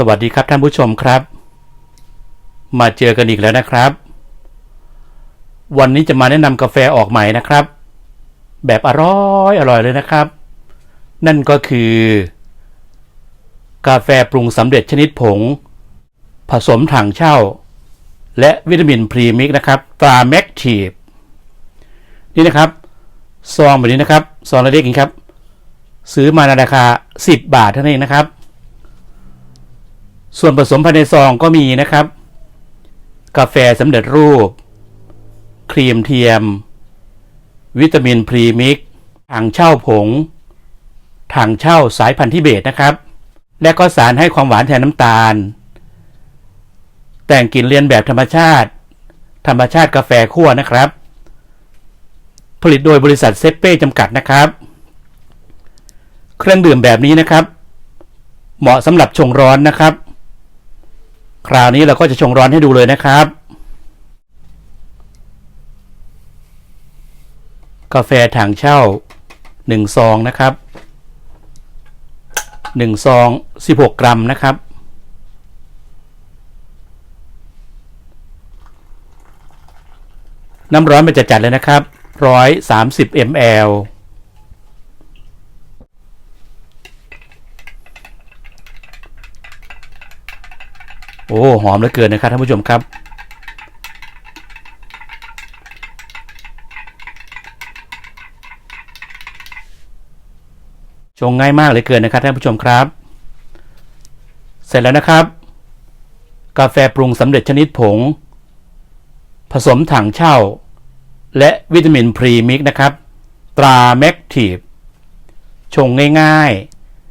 สวัสดีครับท่านผู้ชมครับ มาเจอกันอีกแล้วนะครับ วันนี้จะมาแนะนำกาแฟออกใหม่นะครับ แบบอร่อยอร่อยเลยนะครับ นั่นก็คือ กาแฟปรุงสำเร็จชนิดผง ผสมถังเช่า และวิตามินพรีมิกนะครับตราแมกทีฟนี่นะครับ ซองแบบนี้นะครับ ซองละเล็กๆครับ ซื้อมาในราคา 10 บาทเท่านั้นเองนะครับ ส่วนผสมภายในซองก็มีนะครับ กาแฟสำเร็จรูป ครีมเทียม วิตามินพรีมิกถังเช่าผงถังเช่าสายพันธุ์ทิเบตนะครับ และก็สารให้ความหวานแทนน้ำตาล แต่งกลิ่นเรียนแบบธรรมชาติ ธรรมชาติกาแฟคั่วนะครับ ผลิตโดยบริษัทเซเป้จำกัดนะครับ เครื่องดื่มแบบนี้นะครับ เหมาะสำหรับชงร้อนนะครับ คราวนี้เราก็จะชงร้อนให้ดูเลยนะครับ กาแฟถังเช่าหนึ่งซองนะครับหนึ่งซองสิบหกกรัมนะครับ น้ำร้อนมันจะจัดเลยนะครับร้อยสามสิบ ml โอ้หอมเหลือเกินนะครับท่านผู้ชมครับ ชงง่ายมากเลยเกินนะครับท่านผู้ชมครับ เสร็จแล้วนะครับ กาแฟปรุงสำเร็จชนิดผง ผสมถังเช่า และวิตามินพรีมิกนะครับ ตราแมกทีฟชงง่าย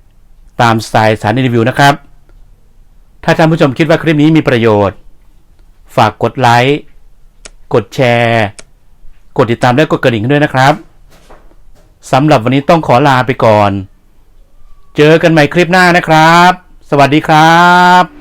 ๆ ตามสไตล์สารรีวิวนะครับ ถ้าท่านผู้ชมคิดว่าคลิปนี้มีประโยชน์ ฝากกดไลค์ กดแชร์ กดติดตามและกดกระดิ่งด้วยนะครับสำหรับวันนี้ต้องขอลาไปก่อน เจอกันใหม่คลิปหน้านะครับ สวัสดีครับ